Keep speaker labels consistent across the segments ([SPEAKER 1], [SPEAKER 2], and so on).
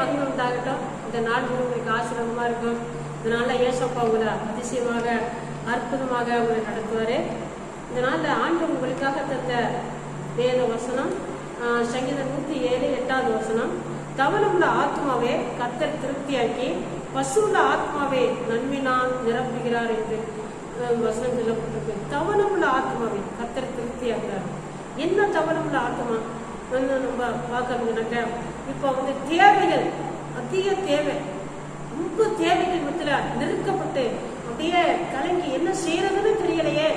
[SPEAKER 1] மகிழ்வு உண்டாகட்டும் இந்த நாள் உங்களுக்கு ஆசிரமமாக இருக்கும். இதனால ஏசப்பா உங்களை அதிசயமாக அற்புதமாக உங்களை நடத்துவாரு. இதனால ஆண்டு உங்களுக்காக தந்த வேத வசனம் சங்கீத நூத்தி ஏழு எட்டாவது வசனம். தவறுள்ள ஆத்மாவே கத்தர் திருப்தியாக்கி பசுள்ள ஆத்மாவே நன்மைனால் நிரப்புகிறார் என்று வசனம் சொல்லப்பட்டிருக்கு. உள்ள ஆத்மாவே கத்தர் திருப்தியாகிறார் என்ன தவறுள்ள ஆத்மா? நம்ம பார்க்கறதுனாக்க இப்போ வந்து தேவைகள் அதிக தேவை ரொம்ப தேவைகள் மத்தியில நெருக்கப்பட்டு அப்படியே கலங்கி என்ன செய்யறதுன்னு தெரியலையே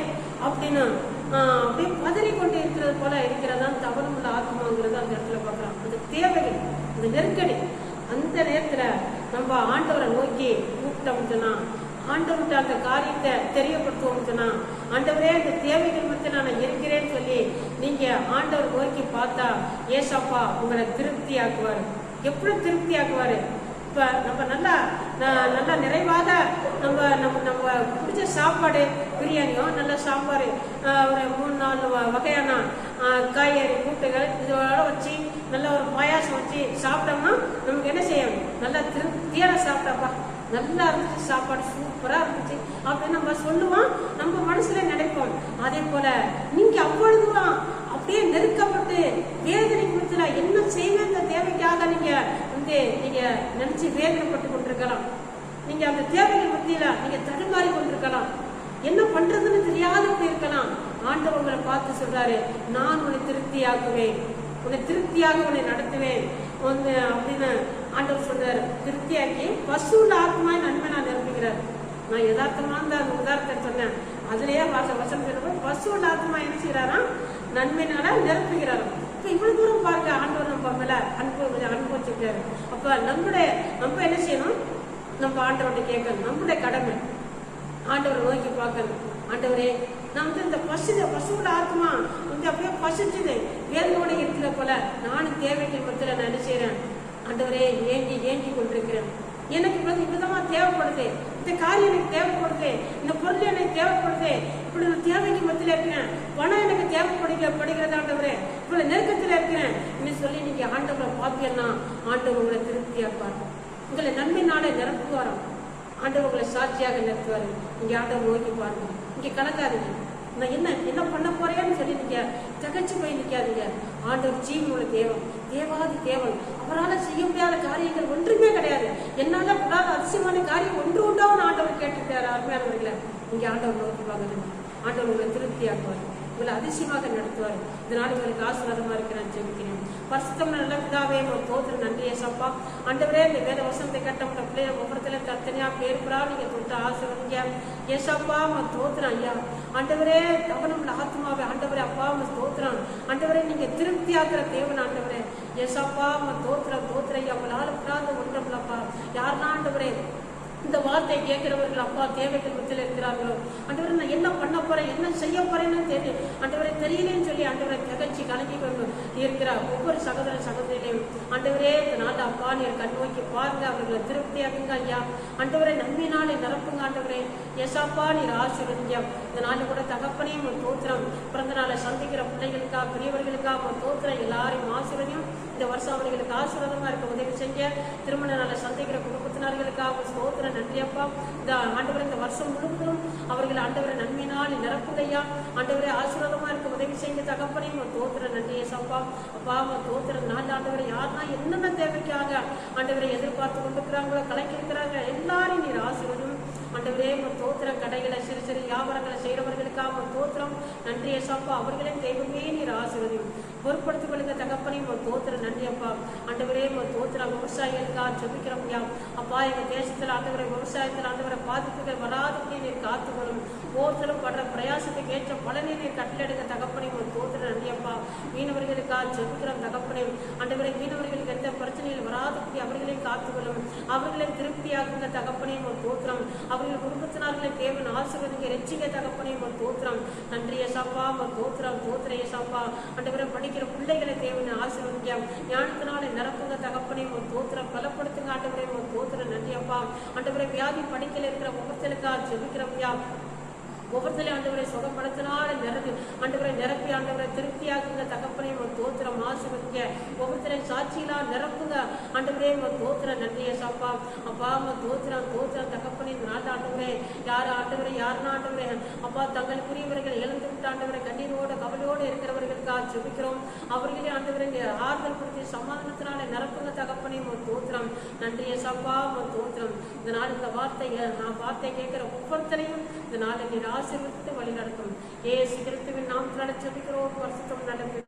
[SPEAKER 1] அப்படின்னு ஆஹ், அப்படியே பதறி கொண்டு இருக்கிறது போல இருக்கிறதான் தவறுமுள்ள ஆத்மாங்கிறது அந்த இடத்துல பார்க்கலாம். அந்த தேவைகள் அந்த நெருக்கடி. அந்த நேரத்துல நம்ம ஆண்டவரை நோக்கி கூப்பிட்டோம்னா ஆண்டவர்கிட்ட அந்த காரியத்தை தெரியப்படுத்துவோம்னா ஆண்டவரே அந்த தேவைகள் மத்தியில் நான் இருக்கிறேன்னு சொல்லி பார்த்தா ஏசப்பா உங்களை திருப்தி ஆக்குவாரு எப்படி திருப்தி ஆக்குவாரு இப்ப நம்ம நல்லா நல்லா நிறைவாக நம்ம நம்ம நம்ம பிடிச்ச சாப்பாடு பிரியாணியோ நல்ல சாம்பார் ஒரு மூணு நாலு வ- வகையான காய்கறி கூட்டுகள் இதோட வச்சு நல்ல ஒரு பாயாசம் வச்சு சாப்பிட்டோம்னா நமக்கு என்ன செய்யணும் நல்லா திருப்தியான சாப்பிட்டாப்பா நல்லா இருந்துச்சு சாப்பாடு சூப்பரா இருந்துச்சு. அப்படின்னு நம்ம சொல்லுவோம் நம்ம மனசுல நினைப்போம். அதே போல நீங்க அவ்வளவுதான் அப்படியே நெருக்கப்பட்டு வேதனை கொடுத்துல என்ன செய்வேன் இந்த தேவைக்காக நீங்க வந்து நீங்க நினைச்சு வேதனைப்பட்டு கொண்டிருக்கலாம். நீங்க அந்த தேவைகள் மத்தியில நீங்க தடுமாறி கொண்டிருக்கலாம். என்ன பண்றதுன்னு தெரியாத இருக்கலாம் ஆண்டவர் உங்களை பார்த்து சொல்றாரு நான் உன்னை திருப்தியாக்குவேன். உன்னை திருப்தியாக உன்னை நடத்துவேன். உன்னை அப்படின்னு ஆண்டவர் சொல்றாரு. திருப்தியாக்கி பசுல ஆத்மாய் நன்மை நான் நிரம்புகிறார் நான் யதார்த்தமா அந்த அந்த உதாரணத்தை சொன்னேன். அதுலயே வாச வசனம் சொல்லும்போது பசுல ஆத்மா என்ன செய்யறாராம் நன்மைனால நிரப்புகிறாராம். இப்ப இவ்வளவு தூரம் பாருங்க ஆண்டவர் நம்ம மேல அன்பு அன்பு வச்சிருக்காரு அப்ப நம்மளுடைய நம்ம என்ன செய்யணும்? நம்ம ஆண்டவர்கிட்ட கேட்கணும். நம்மளுடைய கடமை. ஆண்டவரை நோக்கி பார்க்கணும். ஆண்டவரே நான் வந்து இந்த பசு பசுவோட ஆத்மா வந்து அப்படியே பசிச்சுது. வேதனோட இருக்கிற போல நானும் தேவைக்கு மத்தியில் நான் என்ன செய்கிறேன் ஆண்டவரே ஏங்கி ஏங்கி கொண்டிருக்கிறேன். எனக்கு வந்து இப்படிதான் தேவைப்படுது. இந்த காரியம் எனக்கு தேவைப்படுது. இந்த பொருள் எனக்கு தேவைப்படுது. நெருக்கத்தில் இருக்கிறேன். பணம் எனக்கு தேவைப்படுக படுகிறது ஆண்டவரே இவ்வளவு நெருக்கத்தில் இருக்கிறேன். இன்னும் சொல்லி நீங்க ஆண்டவரை பார்த்தீங்கன்னா ஆண்டவர் உங்களை திருப்தியாப்பார் உங்களை நன்மை நாளை நிரப்புவாராம் ஆண்டவர் உங்களை சாட்சியாக நிறுத்துவார் இங்க ஆண்டவர் நோக்கி பாருங்க. இங்க கலக்காதீங்க நான் என்ன என்ன பண்ண போறேன்னு சொல்லி நீங்க தகச்சு போய் நிற்காதீங்க ஆண்டவர் ஜீவனோட தேவன். தேவாதி தேவன். அவரால் செய்ய முடியாத காரியங்கள் ஒன்றுமே கிடையாது. என்னால கூடாத அதிசயமான காரியம் ஒன்று உண்டாவும் ஆண்டவர் கேட்டிருக்காரு அருமையானவர்களை இங்கே ஆண்டவர் நோக்கி பாருங்க ஆண்டவர் உங்களை திருப்தியாக்குவார். உங்களை அதிசயமாக நடத்துவார். இதனால உங்களுக்கு ஆசீர்வாதமாக இருக்க நான் ஜெபிக்கிறேன். பரிசுத்தம் நல்ல பிதாவே உங்க தோத்திர நன்றியை சப்பா ஆண்டவரே இந்த வேத வசனத்தை கட்டப்பட்ட பிள்ளைய ஒவ்வொருத்தல தத்தனையா பேர் புறா நீங்க தொட்டு ஆசீர்வதிங்க ஏசப்பா அவன் தோத்திரம் ஐயா. ஆண்டவரே தவணம் ஆத்மாவே ஆண்டவரே அப்பா உங்க தோத்துறான் ஆண்டவரே நீங்க திருப்தியாக்குற தேவன் ஆண்டவரே. ஏசப்பா அவன் தோத்துற தோத்திர ஐயா. உங்களால பிராந்த ஒன்றமில்லப்பா யாருன்னா ஆண்டவரே இந்த வார்த்தை கேட்கிறவர்கள் அப்பா தேவைகள் மத்தியில் இருக்கிறார்களோ? அன்றவரை நான் என்ன பண்ண போறேன்? என்ன செய்ய போறேன்னு தெரியும் அன்றவரை தெரியலேன்னு சொல்லி அன்றவரை தகச்சி கலங்கி கொண்டு ஒவ்வொரு சகோதர சகோதரிகளையும் அன்றவரே இந்த நாள் அப்பா நீர் கண் நோக்கி பாருங்க அவர்களை திருப்தியாக்குங்க ஐயா. அன்றவரை நம்பினாலே நிரப்புங்க ஆண்டவரே. எசாப்பா நீர் ஆசீர்வதிங்க. இந்த நாள் கூட தகப்பனையும் ஒரு தோத்திரம். பிறந்த நாளை சந்திக்கிற பிள்ளைகளுக்கா பெரியவர்களுக்கா ஒரு தோத்திரம் எல்லாரையும் ஆசீர்வதியும். இந்த வருஷம் அவர்களுக்கு ஆசீர்வாதமா இருக்க உதவி செய்ய. திருமண நாளை சந்திக்கிற குடும்பத்தினர்களுக்காக ஸ்தோத்திர நன்றியப்பா இந்த ஆண்டவரை இந்த வருஷம் முழுவதும் அவர்கள் ஆண்டவரை நன்மையினால் நிரப்புதையா ஆண்டவரை ஆசீர்வாதமா இருக்க. உதவி செய்ய தகப்பனையும் ஒரு தோத்திர நன்றியை சப்பா. அப்பா அவன் தோத்திர நாள் ஆண்டவரை. யாருன்னா என்னென்ன தேவைக்காக ஆண்டவரை எதிர்பார்த்து கொண்டிருக்கிறாங்களோ கலைக்கிருக்கிறாங்க எல்லாரையும் நீர் ஆசீர்வதும். ஆண்டவரே உன் தோத்திர கடைகளை சிறு சிறு வியாபாரங்களை செய்கிறவர்களுக்காக உன் தோத்திரம். நன்றியை சப்பா. அவர்களையும் தெய்வமே நீர் ஆசீர்வதியும். பொருட்படுத்திக் கொள்ளுங்க. தகப்பனையும் தோத்துற தோத்திர நன்றி அப்பா. ஆண்டவரே உன் விவசாயிகளுக்காக ஜபிக்கிறோம் ஐயா. அப்பா எங்க தேசத்துல ஆண்டவரை விவசாயத்தில் ஆண்டவரை பாதிப்புகள் வராதபடி நீர் வரும். ஒவ்வொருத்தரும் படுற பிரயாசத்துக்கு ஏற்ற பலனை நீர் கட்டளெடுக்க தகப்பனையும் உன் தோத்திர நன்றி அப்பா. மீனவர்களுக்காக ஜபிக்கிறோம் தகப்பனையும் ஆண்டவரை மீனவர்களுக்கு எந்த பிரச்சனையில் வராதபடி அவர்களையும் காத்துக்கொள்ளும் அவர்களை திருப்தியாக்குங்க தகப்பனையும் ஒரு தோத்திரம். அவர்கள் குடும்பத்தினர்களை தேவன் ஆசிர்வதிங்க ரெச்சிங்க தகப்பனையும் ஒரு தோத்திரம். நன்றி ஏசாப்பா ஒரு தோத்திரம் தோத்திர ஏசாப்பா ஆண்டவரை படிக்கிற பிள்ளைகளை தேவன் ஆசிர்வதிங்க ஞானத்தினால நிரப்புங்க தகப்பனையும் உன் தோத்திரம் பலப்படுத்துங்க ஆண்டவரையும் உன் தோத்திரம் நன்றி அப்பா ஆண்டவரை வியாதி படிக்கல இருக்கிற ஒவ்வொருத்தருக்கா ஜெபிக்கிறப்பியா ஐயா. ஒவ்வொருத்தரையும் ஆண்டவரை சுகப்படுத்தினால நிரப்பி ஆண்டவரை நிரப்பி ஆண்டவரை திருப்தியாக்குங்க. தகப்பனே உன் தோத்திரம். ஆசிர்வதிங்க. ஒவ்வொருத்தரையும் சாட்சியிலா நிரப்புங்க. ஆண்டவரே உங்க தோத்திரம் நன்றிய சாப்பா. அப்பா உங்க தோத்திரம் தோத்திரம். தகப்பனே இந்த நாட்டு ஆண்டவரே. யார் ஆண்டவரை யாருன்னா ஆண்டவரே? அப்பா தங்களுக்குரியவர்கள் இழந்து விட்டு ஆண்டவரை கண்ணீரோட கவலையோடு இருக்கிறவர்களுக்காக ஜெபிக்கிறோம். அவர்களே ஆண்டவரை ஆறுதல் கொடுத்து சமாதானத்தினால நிரப்புங்க. தகப்பனே உன் தோத்திரம். நன்றிய சாப்பா உன் தோத்திரம். இந்த நாள் இந்த வார்த்தை நான் வார்த்தை கேட்கிற ஒவ்வொருத்தரையும் இந்த நாளை நீர் ஆசீர்வதித்து வழி நடத்தும் ஏ கிறிஸ்துவின் நாம் ஜெபிக்கிறோம் வருஷத்தம் நடக்கும்